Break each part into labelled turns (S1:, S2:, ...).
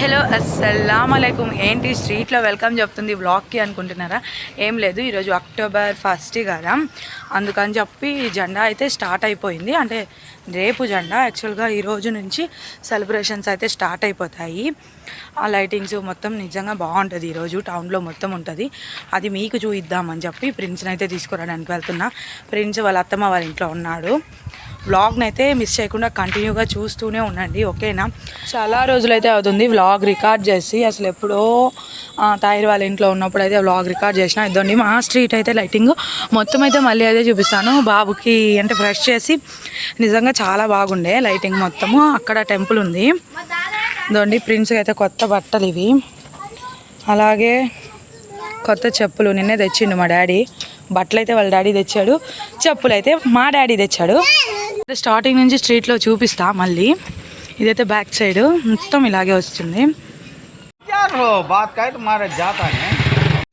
S1: Hello అస్సలం అలైకుం. ఏంటి స్ట్రీట్లో వెల్కమ్ చెప్తుంది బ్లాగ్కి అనుకుంటున్నారా? ఏం లేదు ఈరోజు అక్టోబర్ ఫస్ట్ కదా. అందుకని చెప్పి జెండా అయితే స్టార్ట్ అయిపోయింది. అంటే రేపు జెండా యాక్చువల్గా ఈరోజు నుంచి సెలబ్రేషన్స్ అయితే స్టార్ట్ అయిపోతాయి. ఆ లైటింగ్స్ మొత్తం నిజంగా బాగుంటుంది. ఈరోజు టౌన్లో మొత్తం ఉంటుంది. అది మీకు చూయిద్దామని చెప్పి ప్రిన్స్ని అయితే తీసుకురావడానికి వెళ్తున్నా. ప్రిన్స్ వాళ్ళ అత్తమ్మ వాళ్ళ ఇంట్లో ఉన్నాడు. వ్లాగ్ని అయితే మిస్ చేయకుండా కంటిన్యూగా చూస్తూనే ఉండండి ఓకేనా? చాలా రోజులైతే అవుతుంది వ్లాగ్ రికార్డ్ చేసి అసలు ఎప్పుడో ఆ, వాళ్ళ ఇంట్లో ఉన్నప్పుడు అయితే వ్లాగ్ రికార్డ్ చేసిన ఇద్దండి మా స్ట్రీట్ అయితే లైటింగ్ మొత్తం అయితే మళ్ళీ అదే చూపిస్తాను. బాబుకి అంటే ఫ్రెష్ చేసి నిజంగా చాలా బాగుండే లైటింగ్ మొత్తము. అక్కడ టెంపుల్ ఉంది. ఇదండి ప్రిన్స్కి అయితే కొత్త బట్టలు ఇవి. అలాగే కొత్త చెప్పులు. నిన్నే తెచ్చిండు మా డాడీ. బట్టలు అయితే వాళ్ళ డాడీ తెచ్చాడు. చెప్పులు అయితే మా డాడీ తెచ్చాడు. స్టార్టింగ్ నుంచి స్ట్రీట్లో చూపిస్తా మళ్ళీ. ఇదైతే బ్యాక్ సైడ్ మొత్తం ఇలాగే వస్తుంది.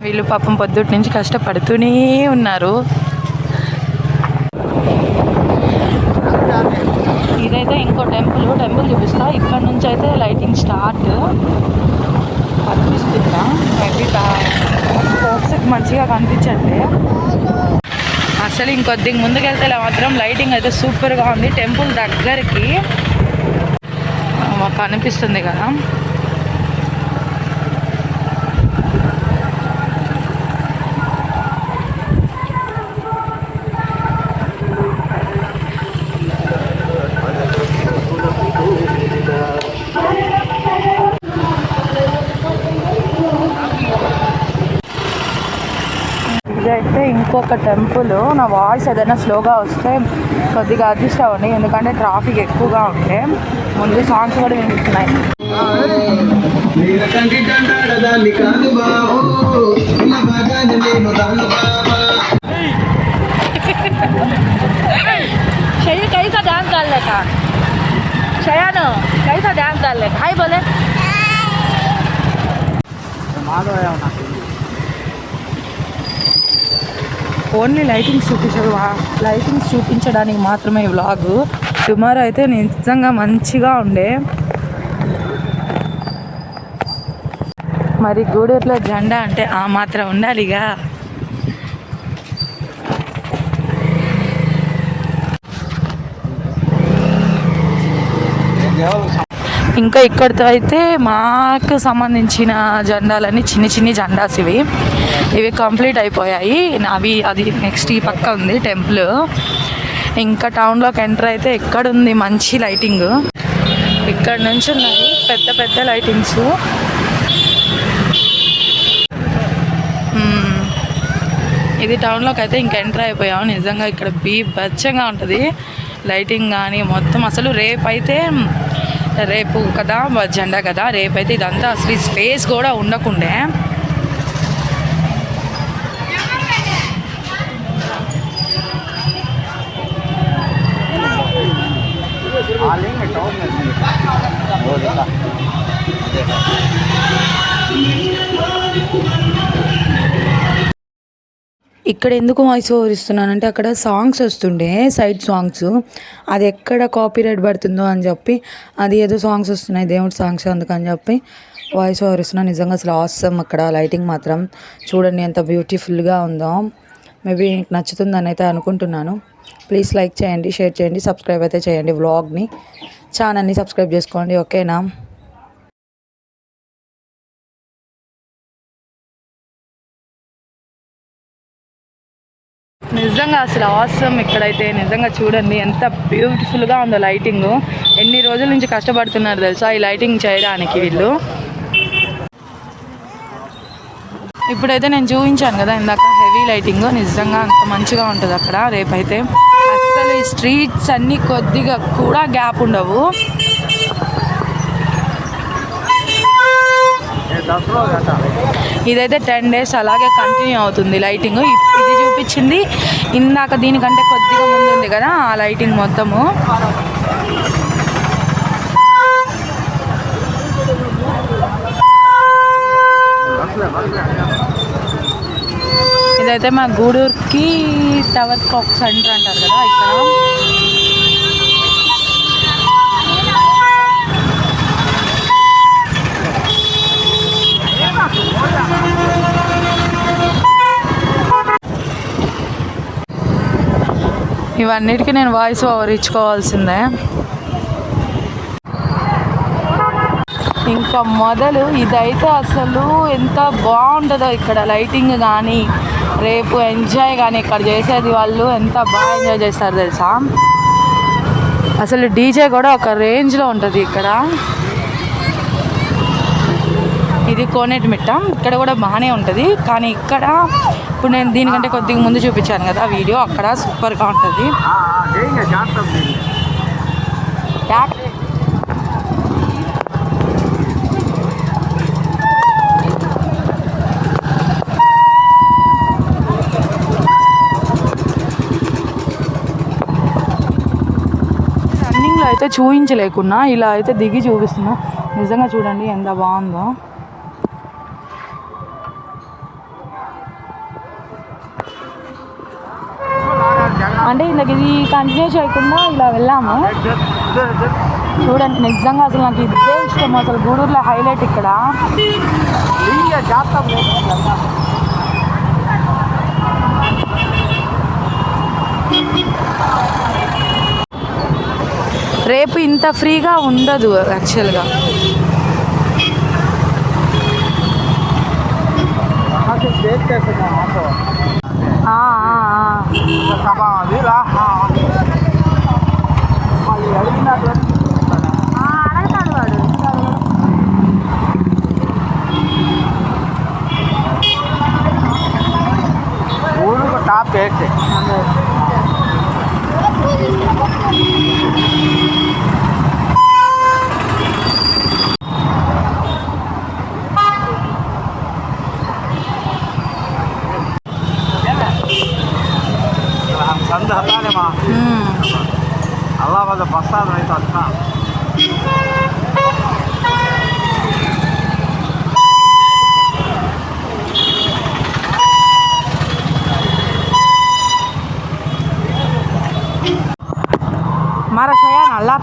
S1: వీళ్ళు పాపం పొద్దుటి నుంచి కష్టపడుతూనే ఉన్నారు. ఇదైతే ఇంకో టెంపుల్ టెంపుల్ చూపిస్తా. ఇక్కడ నుంచి అయితే లైటింగ్ స్టార్ట్ కనిపిస్తుందా మంచిగా కనిపించండి అసలు ఇంకొద్దిగా ముందుకెళ్తే మాత్రం లైటింగ్ అయితే సూపర్గా ఉంది. టెంపుల్ దగ్గరికి. కనిపిస్తుంది కదా. ఇదైతే ఇంకొక టెంపుల్ నా వాయిస్ ఏదైనా స్లోగా వస్తే కొద్దిగా అడ్జస్ట్ అవ్వండి ఎందుకంటే ట్రాఫిక్ ఎక్కువగా ఉంటే ముందు సాంగ్స్ కూడా వినిపిస్తున్నాయి
S2: నీలకంఠి దండాడదాన్ని కాదు బాబు ఉన్న భాగాన్ని నేను రాను బాబా
S1: शरीर कैसा डांस कर लेता शयान कैसा डांस कर लेता हाय बोले ఓన్లీ లైటింగ్స్ చూపించారు లైటింగ్స్ చూపించడానికి మాత్రమే ఈ వ్లాగ్ టుమారో అయితే నిజంగా మంచిగా ఉండే. మరి గూడూరులో జెండా అంటే ఆ మాత్రం ఉండాలిగా. ఇంకా ఇక్కడితో అయితే మాకు సంబంధించిన జెండాలన్నీ చిన్ని చిన్ని జెండాస్ ఇవి. ఇవి కంప్లీట్ అయిపోయాయి. అవి అది నెక్స్ట్ ఈ పక్క ఉంది టెంపుల్. ఇంకా టౌన్లోకి ఎంటర్ అయితే ఎక్కడుంది మంచి లైటింగ్. ఇక్కడ నుంచి ఉన్నాయి పెద్ద పెద్ద లైటింగ్స్. ఇది టౌన్లోకి అయితే ఇంకా ఎంటర్ అయిపోయాము నిజంగా ఇక్కడ బీభత్సంగా ఉంటుంది. లైటింగ్ కానీ మొత్తం అసలు రేపు అయితే రేపు కదా జెండా కదా. రేపైతే ఇదంతా అసలు స్పేస్ కూడా ఉండకుండే.
S3: वो
S1: ఇక్కడ ఎందుకు వాయిస్ ఓవర్ ఇస్తున్నానంటే అక్కడ సాంగ్స్ వస్తుండే సైడ్ సాంగ్స్ అది ఎక్కడ కాపీ రైట్ పడుతుందో అని చెప్పి అది ఏదో సాంగ్స్ వస్తున్నాయి దేవుడి సాంగ్స్ అందుకని చెప్పి వాయిస్ ఓవర్ ఇస్తున్నా. నిజంగా అసలు ఆసమ్ అక్కడ లైటింగ్ మాత్రం. చూడండి ఎంత బ్యూటిఫుల్గా ఉందో. మేబీ మీకు నచ్చుతుందని అయితే అనుకుంటున్నాను. ప్లీజ్ లైక్ చేయండి షేర్ చేయండి సబ్స్క్రైబ్ అయితే చేయండి వ్లాగ్ని ఛానల్ని సబ్స్క్రైబ్ చేసుకోండి ఓకేనా నిజంగా అసలు అవసరం ఇక్కడైతే నిజంగా చూడండి ఎంత బ్యూటిఫుల్గా ఉందో లైటింగ్ ఎన్ని రోజుల నుంచి కష్టపడుతున్నారు తెలుసా ఈ లైటింగ్ చేయడానికి వీళ్ళు? ఇప్పుడైతే నేను చూపించాను కదా ఇందాక హెవీ లైటింగ్ నిజంగా అంత మంచిగా ఉంటుంది అక్కడ. రేపైతే అసలు ఈ స్ట్రీట్స్ అన్నీ కొద్దిగా కూడా గ్యాప్ ఉండవు. ఇదైతే టెన్ డేస్ అలాగే కంటిన్యూ అవుతుంది లైటింగ్ ఇది చూపించింది. ఇందాక దీనికంటే కొద్దిగా ముందు ఉంది కదా ఆ లైటింగ్ మొత్తము. ఇదైతే మా గూడూరుకి టవర్ కాక్ సెంటర్ అంటారు కదా ఇక్కడ. ఇవన్నిటికీ నేను వాయిస్ ఓవర్ ఇచ్చుకోవాల్సిందే. ఇంకా మొదలు ఇదైతే అసలు ఎంత బాగుంటుందో ఇక్కడ లైటింగ్ కానీ రేపు ఎంజాయ్ కానీ ఇక్కడ చేసేది వాళ్ళు ఎంత బాగా ఎంజాయ్ చేస్తారు తెలుసా? అసలు డీజే కూడా ఒక రేంజ్లో ఉంటుంది ఇక్కడ. ఇది కోనేటి మిట్ట. ఇక్కడ కూడా బాగానే ఉంటుంది. కానీ ఇక్కడ ఇప్పుడు నేను దీనికంటే కొద్దిగా ముందు చూపించాను కదా వీడియో. అక్కడ సూపర్గా ఉంటుంది. రన్నింగ్లో అయితే చూపించలేకున్నా ఇలా అయితే దిగి చూపిస్తున్నా. నిజంగా చూడండి ఎంత బాగుందో. దగ్గర ఇది కంటిన్యూ చేయకుండా ఇలా వెళ్ళాము. చూడండి నిజంగా అసలు నాకు ఇదే ఇష్టం. అసలు గూడూరులో హైలైట్ ఇక్కడ. రేపు ఇంత ఫ్రీగా ఉండదు యాక్చువల్గా చేస్తాను
S3: ఊరు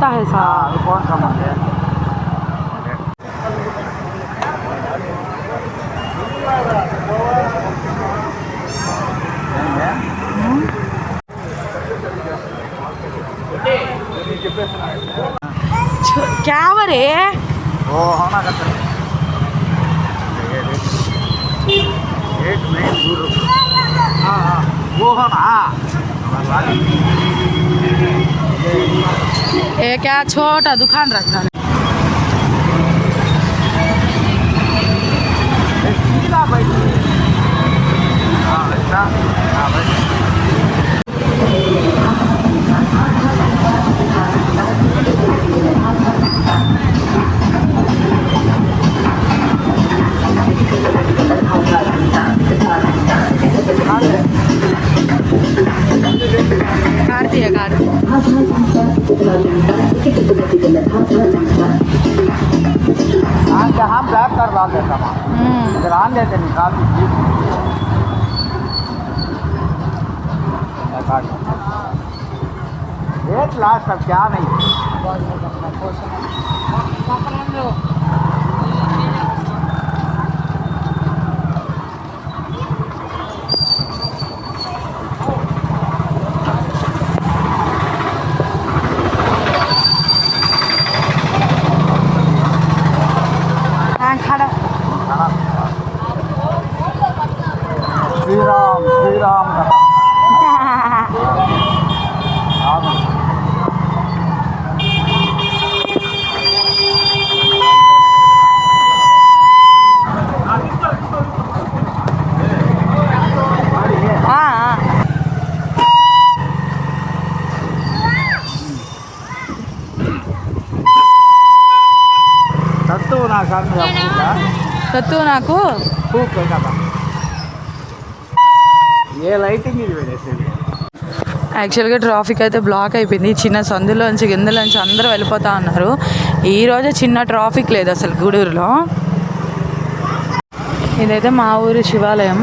S1: 있다
S3: 해서 ಕ್ಯಾವರೇ ಓ ಹಾಣಾಗತ್ತೆ ಏಟ್
S1: ನೈನ್ ಮೂರು
S3: ಹಾಂ ಹಾಂ ಓ ಹಾಣಾ एक
S1: छोटा दुकान रखा हाँ,
S3: हम ब्लैक कर देता हूँ। निगरान लेते निकाल एक लाख तक क्या नहीं?
S1: సత్తు నాకు.
S3: ఏ లైటింగ్ ఇది
S1: యాక్చువల్గా ట్రాఫిక్ అయితే బ్లాక్ అయిపోయింది. చిన్న సందులోంచి గిందలోంచి అందరూ వెళ్ళిపోతా ఉన్నారు. ఈ రోజు చిన్న ట్రాఫిక్ లేదు అసలు గూడూరులో. ఇదైతే మా ఊరి శివాలయం.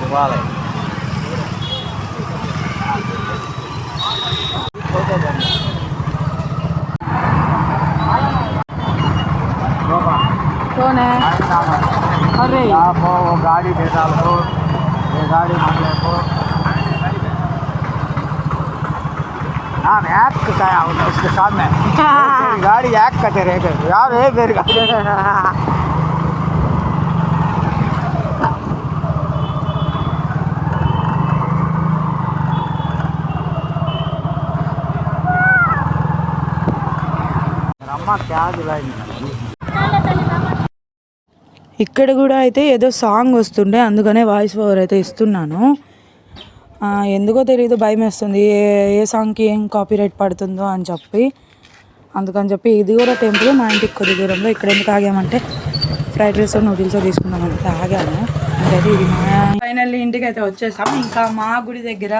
S3: శివాలయం. ಗಾಡಿ ಬೇಕಾದ್ರು ಗಾಡಿ ಮಾಡಬೇಕು ನಾನು ಯಾಕೆ ಕಟ್ಟಾಯ ಅವನು उसके सामने गाड़ी ಯಾಕೆ ಕತೆ ರೇಗ ಯಾರು ಹೇ ಬೇರೆ ಗಾಡಿ ಅಮ್ಮ ಕ್ಯಾ ದಿಲಾಯಿ
S1: ఇక్కడ కూడా అయితే ఏదో సాంగ్ వస్తుండే అందుకనే వాయిస్ ఓవర్ అయితే ఇస్తున్నాను. ఎందుకో తెలియదు భయం వేస్తుంది. ఏ ఏ సాంగ్కి ఏం కాపీరైట్ పడుతుందో అని చెప్పి. అందుకని చెప్పి ఇది కూడా టెంపుల్ మా ఇంటికి కొద్ది దూరంలో. ఇక్కడ ఎందుకు ఆగామంటే ఫ్రైడ్ రైస్ నూడిల్స్ తీసుకుందాం అంటే ఆగాము ఇంకైతే ఇది ఫైనల్లీ ఇంటికి అయితే వచ్చేసాం. ఇంకా మా గుడి దగ్గర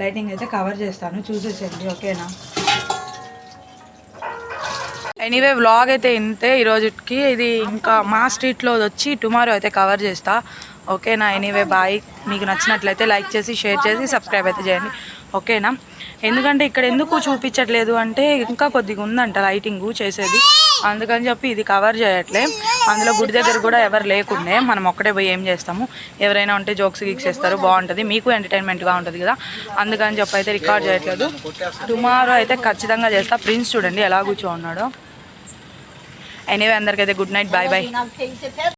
S1: లైటింగ్ అయితే కవర్ చేస్తాను. చూసేసండి ఓకేనా ఎనీవే వ్లాగ్ అయితే ఇంతే. ఈ రోజుకి ఇది ఇంకా మా స్ట్రీట్లో వచ్చి టుమారో అయితే కవర్ చేస్తా. ఓకేనా? ఎనీవే బాయ్ మీకు నచ్చినట్లయితే లైక్ చేసి షేర్ చేసి సబ్స్క్రైబ్ అయితే చేయండి. ఓకేనా? ఎందుకంటే ఇక్కడ ఎందుకు చూపించట్లేదు అంటే ఇంకా కొద్దిగా ఉందంట లైటింగ్ చేసేది. అందుకని చెప్పి ఇది కవర్ చేయట్లే. అందులో గుడి దగ్గర కూడా ఎవరు లేకుండే. మనం ఒక్కడే పోయి ఏం చేస్తాము? ఎవరైనా ఉంటే జోక్స్ గిక్స్ చేస్తారు బాగుంటుంది. మీకు ఎంటర్టైన్మెంట్గా ఉంటుంది కదా. అందుకని చెప్పి అయితే రికార్డ్ చేయట్లేదు. టుమారో అయితే ఖచ్చితంగా చేస్తా. ప్రిన్స్ చూడండి ఎలా కూర్చో ఉన్నాడో. ఎనీవే అందరికైతే గుడ్ నైట్ బాయ్ బాయ్